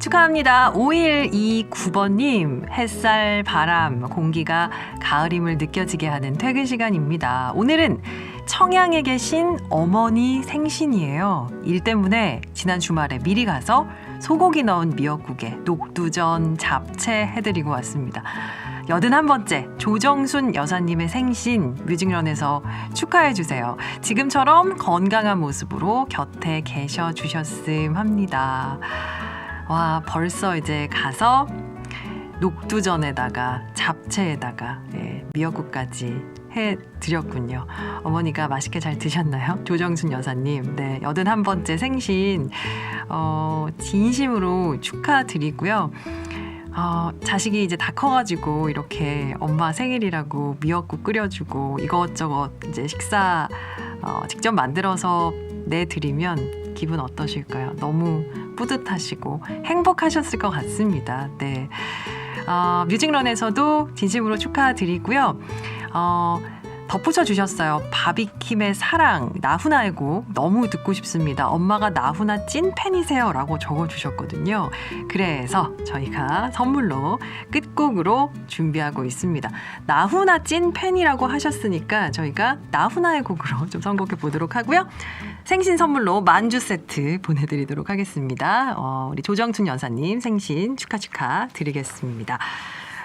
축하합니다. 5129번님, 햇살, 바람, 공기가 가을임을 느껴지게 하는 퇴근 시간입니다. 오늘은 청양에 계신 어머니 생신이에요. 일 때문에 지난 주말에 미리 가서 소고기 넣은 미역국에 녹두전, 잡채 해드리고 왔습니다. 여든 한 번째 조정순 여사님의 생신 뮤직런에서 축하해 주세요. 지금처럼 건강한 모습으로 곁에 계셔 주셨음 합니다. 와 벌써 이제 가서 녹두전에다가 잡채에다가 예, 미역국까지 해 드렸군요. 어머니가 맛있게 잘 드셨나요? 조정순 여사님, 네 여든 한 번째 생신 어, 진심으로 축하드리고요. 어, 자식이 이제 다 커가지고 이렇게 엄마 생일이라고 미역국 끓여주고 이것저것 이제 식사 어, 직접 만들어서 내드리면 기분 어떠실까요? 너무 뿌듯하시고 행복하셨을 것 같습니다. 네. 어, 뮤직런에서도 진심으로 축하드리고요. 어, 덧붙여 주셨어요. 바비킴의 사랑, 나훈아의 곡 너무 듣고 싶습니다. 엄마가 나훈아 찐 팬이세요. 라고 적어 주셨거든요. 그래서 저희가 선물로 끝곡으로 준비하고 있습니다. 나훈아 찐 팬이라고 하셨으니까 저희가 나훈아의 곡으로 좀 선곡해 보도록 하고요. 생신 선물로 만주 세트 보내드리도록 하겠습니다. 어, 우리 조정춘 여사님 생신 축하 축하 드리겠습니다.